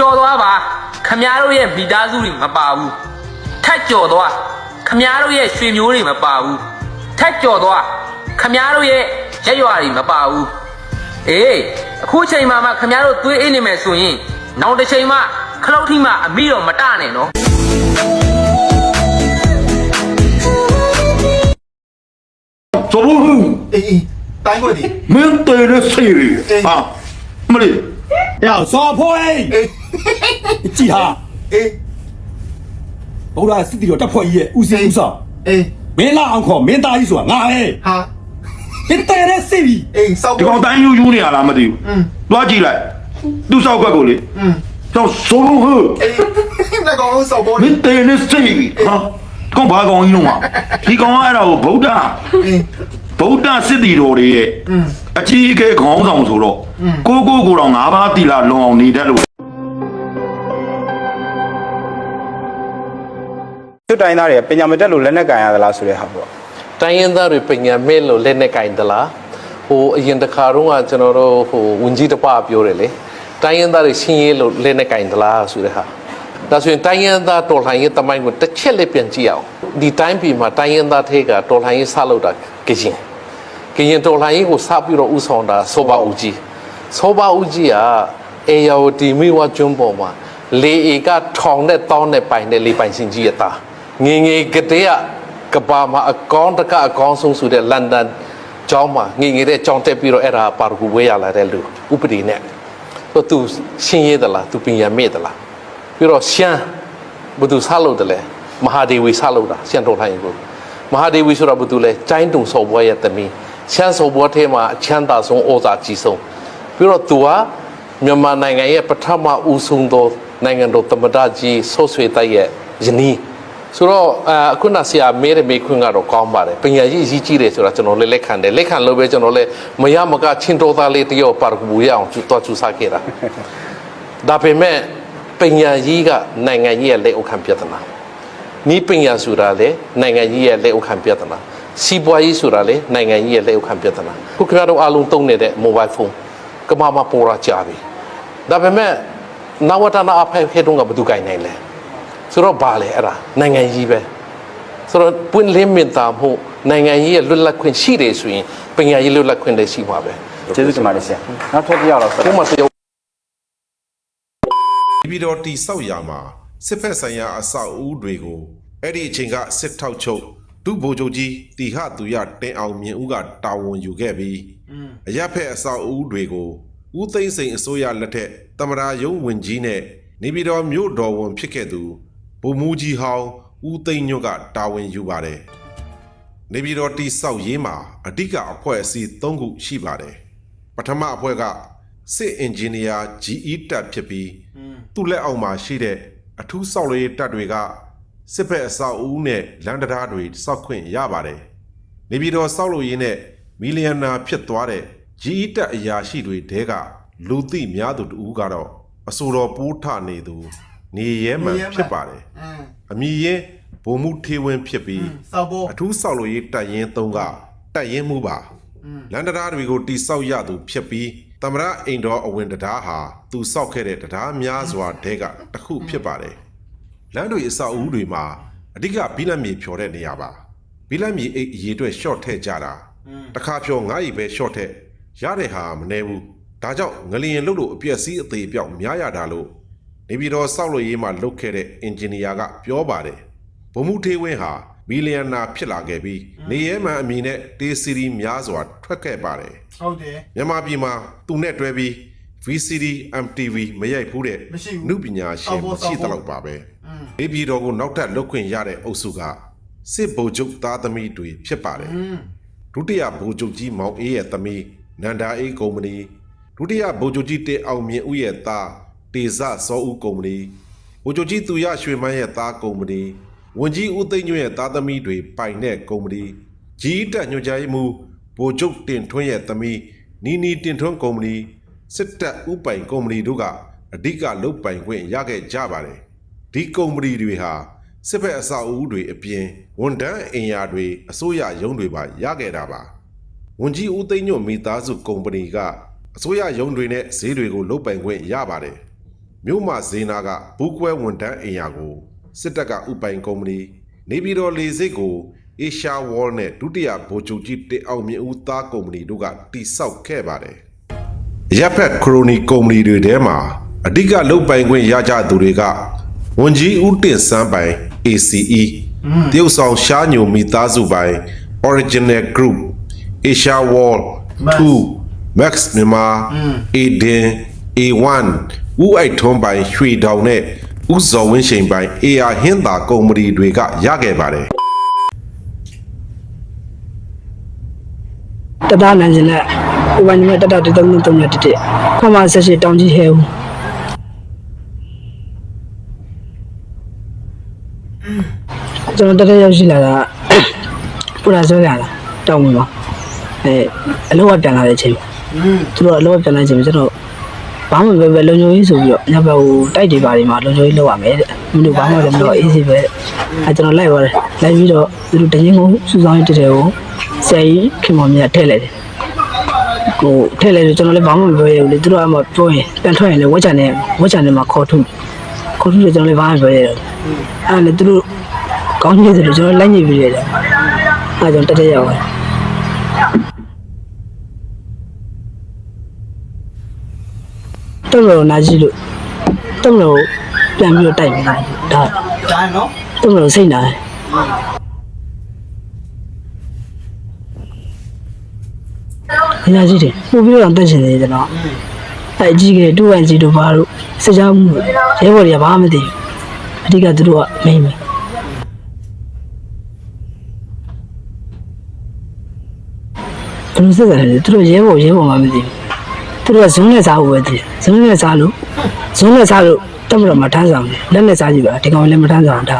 ကြော်သွားပါခမည်းတော်ရဲ့မိသားစုတွေမပါဘူးထက်ကြော်သွားခမည်းတော်ရဲ့ရွှေမျိုးတွေမပါဘူးထက်ကြော်သွားခမည်းတော်ရဲ့ရက်ရွာတွေမပါဘူးအေးအခုချိန်မှမှခမည်းတော်သွေးအေးနေမယ်ဆိုရင်နောက်တစ်ချိန်မှခလုတ်ထိမှအမိတော်မတနဲ့နော် 走不动， အေးအေးတိုင်းခွက်ဒီ 没得了谁的啊？没得， ။ ယောဇော်ဖိုး အေး ကြည်ဟာ အေး ဗုဒ္ဓစစ်တီတော်တပ်ဖွဲ့ကြီးရဲ့ဦးစီးဦးဆောင် အေး မင်းလာအောင်ခေါ်မင်းသားကြီးဆိုတာငါဟဲ့ ဟာ ဒီတဲတဲ့စစ်ပြီ အေးစောက် 这个单悠悠的啊，没得，嗯，多进来，都少块够的，嗯，叫走不好， အေးလက်ကောင်လုံးစောက်ပေါ် 没得了谁的啊？讲白讲伊弄啊，你讲အဲ့ဒါကိုဗုဒ္ဓ အေး ဗုဒ္ဓစစ်တီတော်တွေရဲ့ အကြီးအကဲခေါင်းဆောင်ဆိုတော့ကိုကိုကိုတော့ငါးပါးတီလာလွန်အောင်နေတတ်လို့ကျွတ်တိုင်းသားတွေပညာမတက်လို့လက်နဲ့ကန်ရသလားဆိုတဲ့ဟာပေါ့တိုင်းရင်းသားတွေပညာမဲ့လို့လက်နဲ့ကင်သလားဟိုအရင်တစ်ခါတော့ကကျွန်တော်တို့ဟိုဝင်ကြီးတစ်ပပြောတယ်လေတိုင်းရင်းသားတွေရှင်းရေးလို့လက်နဲ့ကင်သလားဆိုတဲ့ဟာဒါဆိုရင်တိုင်းရင်းသားတော်လှန်ရေးတမိုင်းကိုတစ်ချက်လေးပြန်ကြည့်အောင်ဒီတိုင်းပြည်မှာတိုင်းရင်းသားထေကတော်လှန်ရေးဆလုပ်တာကရင် ကရင်တော်လှန်ရေးကိုစပြီးတော့ဥဆောင်တာစောပါဦးကြီးစောပါဦးကြီးကအေယာဝတီမိဝကျွန်းပေါ်မှာလေဧကထောင်နဲ့တောင်းနဲ့ပိုင်တဲ့လေပိုင်ရှင်ကြီးရတာငငယ်ကတည်းကကဘာမှာအကောင့်တကအကောင့်ဆုံးဆိုတဲ့လန်ဒန်ကျောင်းမှာငငယ်တဲ့ကျောင်းတက်ပြီးတော့အဲ့ဒါပါရဂူဝေးရလာတဲ့လူဥပဒေနဲ့တော့သူရှင်းရသလားသူပညာမဲ့သလားပြီးတော့ရှမ်းဘယ်သူဆလို့တယ်လဲမဟာဒေဝီဆလို့တာရှမ်းတော်ထိုင်ကိုမဟာဒေဝီဆိုတာဘယ်သူလဲကျိုင်းတုံစော်ဘွားရဲ့တမီး ရှမ်းစော်ဘွားထဲမှာအချမ်းသာဆုံးဩဇာကြီးဆုံးပြီးတော့သူကမြန်မာနိုင်ငံရဲ့ပထမဦးဆုံးသောနိုင်ငံတော်သမ္မတကြီးဆော့ဆွေတိုက်ရဲ့ယနီးဆိုတော့အခုနဆရာမဲရမေခွန်းကတော့ကောင်းပါတယ်ပညာရေးရည်ကြီးတယ်ဆိုတာကျွန်တော်လည်းလက်ခံတယ်လက်ခံလို့ပဲကျွန်တော်လည်းမရမကချင်းတော်သားလေးတယောက်ပါရဂူရအောင်ကျတော့ကျူစားခဲ့တာဒါပေမဲ့ပညာရေးကနိုင်ငံရေးရဲ့လက်အောက်ခံပြဿနာနီးပညာဆိုတာလေနိုင်ငံရေးရဲ့လက်အောက်ခံပြဿနာ စီးပွားရေးဆိုတာလေနိုင်ငံရေးရဲ့လက်အောက်ခံပြဿနာခုခင်ဗျားတို့အားလုံးသုံးနေတဲ့ mobile phone ကမ္ဘာမှာပေါ်လာကြပြီဒါပေမဲ့နဝတနာအဖိုက်ခဲတုန်းကဘယ်သူကြိုင်နိုင်လဲဆိုတော့ဘာလဲအဲ့ဒါနိုင်ငံကြီးပဲဆိုတော့ပွင့်လင်းမြင်သာမှုနိုင်ငံကြီးရဲ့လွတ်လပ်ခွင့်ရှိတယ်ဆိုရင်ပညာရေးလွတ်လပ်ခွင့်လည်းရှိမှာပဲကျေးဇူးတင်ပါတယ်ဆရာနောက်ထပ်တစ်ယောက်တော့ဆက်ဘုမှတယောက်ပြည်တော်တိဆောက်ရာမှာစစ်ဖက်ဆိုင်ရာအဆောက်အဦတွေကိုအဲ့ဒီအချိန်ကစစ်ထောက်ချုပ် ဒုဗိုလ်ချုပ်ကြီးတီဟသူရတင်အောင်မြင်ဦးကတာဝန်ယူခဲ့ပြီးအရက်ဖက်အဆောက်အဦတွေကိုဦးသိန်းစိန်အစိုးရလက်ထက်တမရာယုံဝင်ကြီးနဲ့နေပြည်တော်မြို့တော်ဝန်ဖြစ်ခဲ့သူဗိုလ်မှူးကြီးဟောင်းဦးသိန်းညွတ်ကတာဝန်ယူပါတယ်နေပြည်တော်တိဆောက်ရေးမှာအဓိကအဖွဲ့အစည်း၃ခုရှိပါတယ်ပထမအဖွဲ့ကစစ်အင်ဂျင်နီယာ GE တပ်ဖြစ်ပြီးသူ့လက်အောက်မှာရှိတဲ့အထူးဆောက်လုပ်ရေးတပ်တွေက စစ်ဖက်အဆောက်အဦနဲ့လမ်းတရားတွေစောက်ခွင့်ရပါတယ်။နေပြည်တော်ဆောက်လုပ်ရေးနဲ့မီလီယံနာဖြစ်သွားတဲ့ GE တပ်အရာရှိတွေတဲကလူသိများသူတူကတော့အဆိုတော်ပိုးထနေသူနေရဲမှန်ဖြစ်ပါတယ်အင်း။အမည်ရင်းဗိုလ်မှုထေဝင်းဖြစ်ပြီးစောက်ပေါ်အထူးဆောက်လုပ်ရေးတပ်ရင်း၃ကတပ်ရင်းမှုပါလန်ဒရာတွေကိုတိဆောက်ရသူဖြစ်ပြီးသမရအိမ်တော်အဝင်တရားဟာသူဆောက်ခဲ့တဲ့တရားများစွာတဲကတစ်ခုဖြစ်ပါတယ် လမ်းတွေအဆောက်အဦတွေမှာအဓိကဘီလက်မြေဖြော်တဲ့နေရာပါဘီလက်မြေအိတ်အရေးအတွက် short ထည့်ကြတာတစ်ခါဖြော်9ရီပဲ short ထည့်ရတဲ့ဟာမနေဘူးဒါကြောင့်ငလျင်လုတ်လို့အပြက်စီးအသေးအပြောက်များရတာလို့နေပြည်တော်ဆောက်လုပ်ရေးမှာလုပ်ခဲ့တဲ့အင်ဂျင်နီယာကပြောပါတယ်ဗိုလ်မှူးထေးဝင်းဟာမီလီယံနာဖြစ်လာခဲ့ပြီးနေရဲမှန်အမည်နဲ့တေးစီရီများစွာထွက်ခဲ့ပါတယ်ဟုတ်တယ်မြန်မာပြည်မှာသူနဲ့တွဲပြီး VCD MTV မရိုက်ဘူးတဲ့မရှိဘူးနုပညာရှင်အောက်ပေါ်မရှိဆောက်တဖို့လောက်ပါပဲ နေပြည်တော်ကိုနောက်ထပ်လွတ်ခွင့်ရတဲ့အုပ်စုကစစ်ဗိုလ်ချုပ်သားသမီးတွေဖြစ်ပါတယ်ဒုတိယဗိုလ်ချုပ်ကြီးမောင်အေးရဲ့သမီးနန္ဒာအေးကုမ္ပဏီဒုတိယဗိုလ်ချုပ်ကြီးတေအောင်မြင့်ဦးရဲ့သားတေဇစောဦးကုမ္ပဏီဗိုလ်ချုပ်ကြီးသူရရွှေမန်းရဲ့သားကုမ္ပဏီဝန်ကြီးဦးသိန်းညွန့်ရဲ့သားသမီးတွေပိုင်တဲ့ကုမ္ပဏီကြီးတက်ညွှန်ကြားရေးမှူးဗိုလ်ချုပ်တင်ထွန်းရဲ့သမီးနီနီတင်ထွန်းကုမ္ပဏီစစ်တပ်ဥပိုင်ကုမ္ပဏီတို့ကအဓိကလုတ်ပိုင်ခွင့်ရခဲ့ကြပါတယ် ဒီကုမ္ပဏီတွေဟာစစ်ဖက်အဆောက်အဦတွေအပြင်ဝန်ထမ်းအင်ယာတွေအစိုးရရုံးတွေပါရခဲ့တာပါဝန်ကြီးဦးသိန်းညွန့်မိသားစုကုမ္ပဏီကအစိုးရရုံးတွေနဲ့ဈေးတွေကိုလုတ်ပိုင်ခွင့်ရပါတယ်မြို့မဇေနာကဘူးကွဲဝန်တန်းအိမ်ယာကိုစစ်တပ်ကဥပိုင်ကုမ္ပဏီနေပြည်တော်လေဆိပ်ကို Asia Wall နဲ့ဒုတိယဗိုလ်ချုပ်ကြီးတင်အောင်မြင့်ဦးသားကုမ္ပဏီတို့ကတိစောက်ခဲ့ပါတယ်။ရပ်ဖက်ခရိုနီကုမ္ပဏီတွေထဲမှာအဓိကလုတ်ပိုင်ခွင့်ရကြသူတွေက ဝန်ကြီးဦးတင်စန်းပိုင် ACE တရုတ်ဆောင်ရှားညိုမိသားစုပိုင် Original Group Asia Wall 2 Max မြန်မာ Aden A1 ဦးအိုက်ထွန်းပိုင်ရွှေတောင်နဲ့ဦးဇော်ဝင်းရှိန်ပိုင် AR ဟင်းသာကုမ္ပဏီတွေကရခဲ့ပါတယ်တတလမ်းစင်လက်ဟိုဘညီမတတတသုံးသုံးရတက်တက်ခမဆက်ရှိတောင်ကြီးဟဲဦး ကျွန်တော်တတရောက်ရှိလာတာပူလာဆွဲလာတာတောင်းဝင်ပါအဲအလောကပြန်လာတဲ့အချိန်သူတို့အလောကပြန်လာတဲ့အချိန်ကျွန်တော်ဘာမှပဲပဲလုံခြုံရေးဆိုပြီးတော့ညဘက်ဟိုတိုက်တွေပါတွေမှာလုံခြုံရေးလုပ်ရမယ်တဲ့မင်းတို့ဘာမှလည်းမလုပ်အေးစီပဲအဲကျွန်တော်လိုက်ပါတယ်လိုက်ပြီးတော့သူတို့တရင်ကိုစူဆောင်းရတဲ့တဲ့ကိုဆရာကြီးခင်မောင်မြတ်ထည့်လိုက်တယ်ကိုထည့်လိုက်တော့ကျွန်တော်လည်းဘာမှမပြောရဘူးလေသူတို့အမှပြောရင်ပြန်ထွက်ရင်လည်းဝက်ချန်နဲ့ဝက်ချန်နဲ့မှာခေါ်ထုတ်ခေါ်ထုတ်တယ်ကျွန်တော်လည်းဘာမှမပြောရဘူးအဲလည်းသူတို့ ကောင်းကြီးတယ်လို့ကျွန်တော်လိုက်ညစ်ပြီးရတယ်အဲကျွန်တော်တက်တက်ရောက်ပါတယ်တော်တော်နာကြည့်လို့တော်တော်ပြန်ပြီးတော့တိုက်နေတာဒါဒါနော်တော်တော်စိတ်နာတယ်အများကြီးတယ်ပို့ပြီးတော့တက်ချင်တယ်ကျွန်တော်အဲအကြီးကတူဝိုင်စီတို့ဘာလို့စကြောင်းမှုရဲဘော်တွေကဘာမှမသိဘူးအဓိကသူတို့ကမိမ့်မယ် ယ်လိုစစ်တယ်လဲသူတို့ရဲဘော်ရဲဘော်မှမသိဘူးသူတို့ကဇုံးနဲ့စားဖို့ပဲသိတယ်ဇုံးနဲ့စားလို့ဇုံးနဲ့စားလို့တက်မတော်မထမ်းဆောင်တယ်လက်နဲ့စားကြည့်ပါဒီကောင်လည်းမထမ်းဆောင်တာ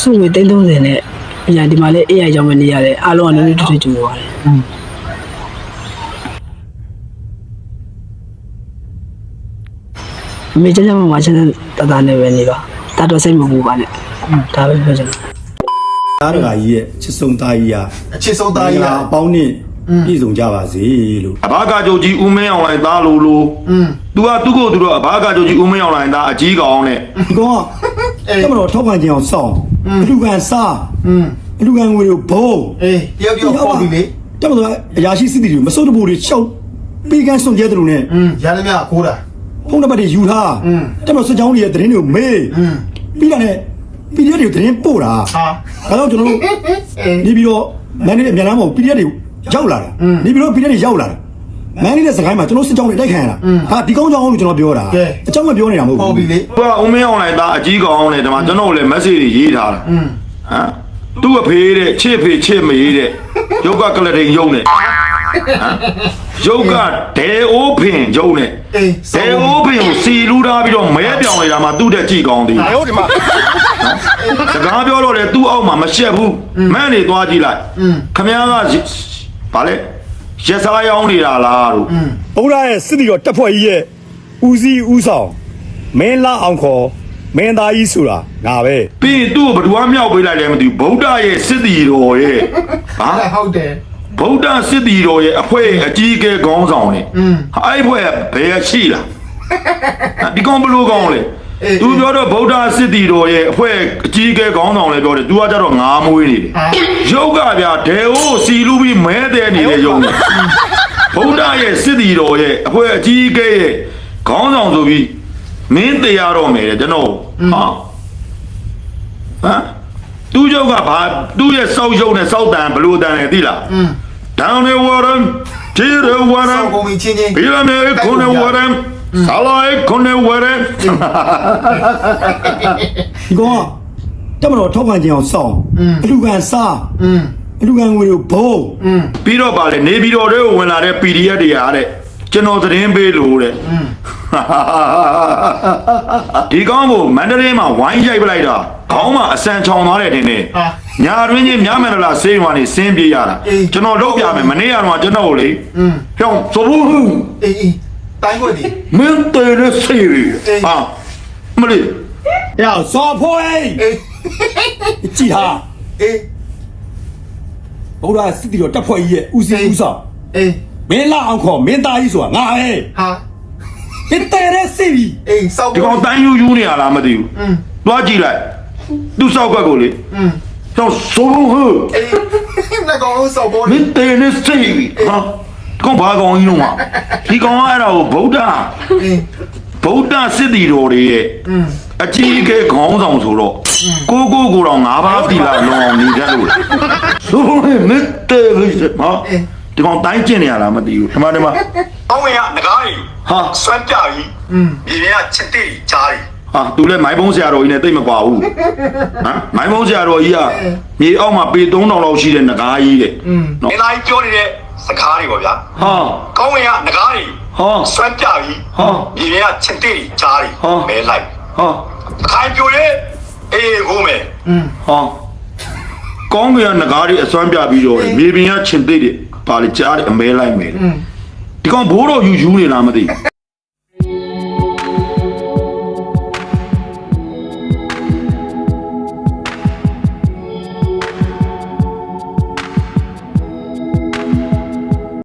စုဝေးသိန်း30နဲ့အရာဒီမှာလည်း AI ကြောင့်မနေရတယ်အားလုံးကလည်းတူတူတူပါတယ်အမေကျကျမမချင်းတတနဲ့ပဲနေပါတတ်တော့စိတ်မပူပါနဲ့ ဒါပဲပြောချင်တယ် သားတကာကြီးရဲ့ချစ်ဆုံးသားကြီးဟာ အချစ်ဆုံးသားကြီး မင်္ဂ လား လာအပေါင်းနဲ့ပြည့်စုံကြပါစေလို့ အဘာကကြုတ်ကြီးဦးမင်းအောင်လိုင်သားလို့လို့ อืม သူကသူ့ကိုသူတို့အဘာကကြုတ်ကြီးဦးမင်းအောင်လိုင်သားအကြီးကောင်နဲ့ ဒီကောင်က အေး တမတော်ထောက်ခံခြင်းအောင်စောင့်အလူကန်စား อืม အလူကန်ငွေကိုဘုံ အေးတယောက်တယောက်ပေါ်ပြီလေ တမတော်အရာရှိစစ်တီတွေမစိုးတဘူတွေရှောက်ပေးကန်းစွန့်ကြဲတယ်လို့နဲ့ อืมရလည်းမြခိုးတာ ဖုန်းနံပါတ်တွေယူထား อืม တမတော်စစ်ကြောင်းတွေရဲ့သတင်းတွေကိုမေး อืม ပြီးတာနဲ့ ပြီးတဲ့တွေကိုသတင်းပို့တာဟာဒါကြောင့်ကျွန်တော်တို့အေးနေပြီးတော့မန်နေအမြန်လမ်းပေါ် PDF တွေရောက်လာတာနေပြီးတော့ PDF တွေရောက်လာတာမန်နေတဲ့စကိုင်းမှာကျွန်တော်စစ်ကြောင်းတွေတိုက်ခံရတာဟာဒီကောင်းကြောင်းလို့ကျွန်တော်ပြောတာအကြောင်းမပြောနေတာမဟုတ်ပေါ်ဘူးပြီလေသူကဦးမင်းအောင်လိုင်သားအကြီးကောင်နဲ့ဒီမှာကျွန်တော်တို့လည်း message တွေရေးထားတာอืมဟမ်သူ့အဖေတဲ့ချစ်ဖေချစ်မေးတဲ့ရုပ်ကကလတိန်ရုံနဲ့ဟမ်ရုပ်ကဒေအိုးဖင်ရုံနဲ့အေးဒေအိုးဖင်ကိုစီလူးထားပြီးတော့မဲပြောင်နေတာမှသူ့တဲ့ကြည်ကောင်းသေးတယ်ဟုတ်ဒီမှာ စကားပြောတော့လေသူ့အောက်မှာမရှက်ဘူးမန်းနေသွားကြည့်လိုက်ခမည်းကဗာလေရက်စားရောင်းနေတာလားတို့ဗုဒ္ဓရဲ့စစ်တီတော်တပ်ဖွဲ့ကြီးရဲ့ဦးစီးဦးဆောင်မင်းလာအောင်ခေါ်မင်းသားကြီးဆိုတာငါပဲပြီးရင်သူ့ကိုဘယ်သူမှမြောက်ပေးလိုက်လဲမသိဘူးဗုဒ္ဓရဲ့စစ်တီတော်ရဲ့ဟာဟုတ်တယ်ဗုဒ္ဓစစ်တီတော်ရဲ့အဖွဲ့အကြီးအကဲခေါင်းဆောင်နဲ့အဲ့ဒီဖွဲ့ဘယ်ရှိလားဟာဒီကောင်ဘလို့ကောင်းလဲ သူပြောတော့ဗုဒ္ဓစစ်တီတော်ရဲ့အဖွဲ့အကြီးအကဲခေါင်းဆောင်လည်းပြောတယ်သူကကြတော့ငါးမွေးနေတယ်ရုပ်ကဗျာဒေဟိုစီလူပြီးမဲတဲ့နေတဲ့ရုပ်နဲ့ဗုဒ္ဓရဲ့စစ်တီတော်ရဲ့အဖွဲ့အကြီးအကဲရဲ့ခေါင်းဆောင်ဆိုပြီးမင်းတရားတော့မယ်တဲ့ကျွန်တော်ဟာဟမ်သူ့ယောက်ကဘာသူ့ရဲ့စောက်ရုပ်နဲ့စောက်တန်ဘလို့တန်လဲသိလားอืมဒေါင်းနေဝရမ်တီရဝရဆောမ်က်ကုန်ပြီချင်းချင်းဘီရမေခုနေဝရမ် ဆလာခုန်ဝရဲဒီကောင်ကတက်မတော်ထောက်ခံခြင်းအောင်စောင့်အလူကန်စားအလူကန်ငွေကိုဘုံပြီးတော့ပါလေနေပြီးတော့တွေကိုဝင်လာတဲ့ PDF တွေအားတဲ့ကျွန်တော်သတင်းပေးလို့တဲ့ဒီကောင်ကိုမန္တလေးမှာဝိုင်းရိုက်ပလိုက်တာခေါင်းမှာအစံချောင်သွားတယ်တင်နေညာရင်းချင်းမြမန္တလာစေးဝါနေဆင်းပြေးရတာကျွန်တော်လုပ်ပြမယ်မနေ့ကတော့ကျွန်တော်ကိုလေဟောဆိုဘူးအေးအေး တိုင်းခွက်ဒီ မင်းတေတဲ့စေးရီ အေး ဟာမလေး ရဇော်ဖိုးဟိ အေး ကြည်ဟာ အေး ဗုဒ္ဓစစ်တီတော်တပ်ဖွဲ့ကြီးရဲ့ဦးစီးဦးဆောင် အေး မင်းလာအောင်ခေါ်မင်းသားကြီးဆိုတာငါပဲ ဟာ ဒီတဲ့တဲ့စီပြီ အေးစောက် ဒီကောင်တန်းယူယူနေရလားမသိဘူး อืม သွားကြည့်လိုက်သူ့စောက်ကွက်ကိုလေ อืม တော့စိုးဟို အေးငါကောင်စောက်ပေါ် မ နေ င်းတေနေစိတ်ပြီဟာဒီ ကောင်ဘာကောင်ကြီးလုံးอ่ะဒီကောင်ကအဲ့ဒါကိုဗုဒ္ဓဗုဒ္ဓစစ်တီတော်တွေရဲ့အကြီးအကဲခေါင်းဆောင်ဆိုတော့ကိုကိုကိုတော့ငါးပါးတီလာလုံးအောင်နေကြလို့လားဆိုရင်မစ်တေရိစမဒီကောင်တိုင်းကျင်နေရလားမသိဘူးဒီမှာဒီမှာအောင်းဝင်ကငကားကြီးဟာဆွတ်ကြကြီးမြေမြချစ်တေကြီးကြားကြီးဟာသူလည်းမိုင်းဘုံဆရာတော်ကြီးနဲ့တိတ်မကွာဘူးဟမ်မိုင်းဘုံဆရာတော်ကြီးကမြေအောက်မှာပေ3000လောက်ရှိတဲ့ငကားကြီးတဲ့နော်ငကားကြီးပြောနေတဲ့ စကားတွေပေါ့ဗျာဟောကောင်းဝင်ကငကားတွေဟောဆွဲပြပြီးဟောမြေပြင်ကချက်တိတွေကြားတွေဟောမဲလိုက်ဟောခိုင်ပြိုရဲအေးကိုမဲอืมဟောကောင်းကင်ကငကားတွေအစွမ်းပြပြီးတော့မြေပြင်ကချင်သိတဲ့ပါလေကြားတဲ့အမဲလိုက်မယ်ဒီကောင်ဘိုးတော်ယူယူနေလားမသိ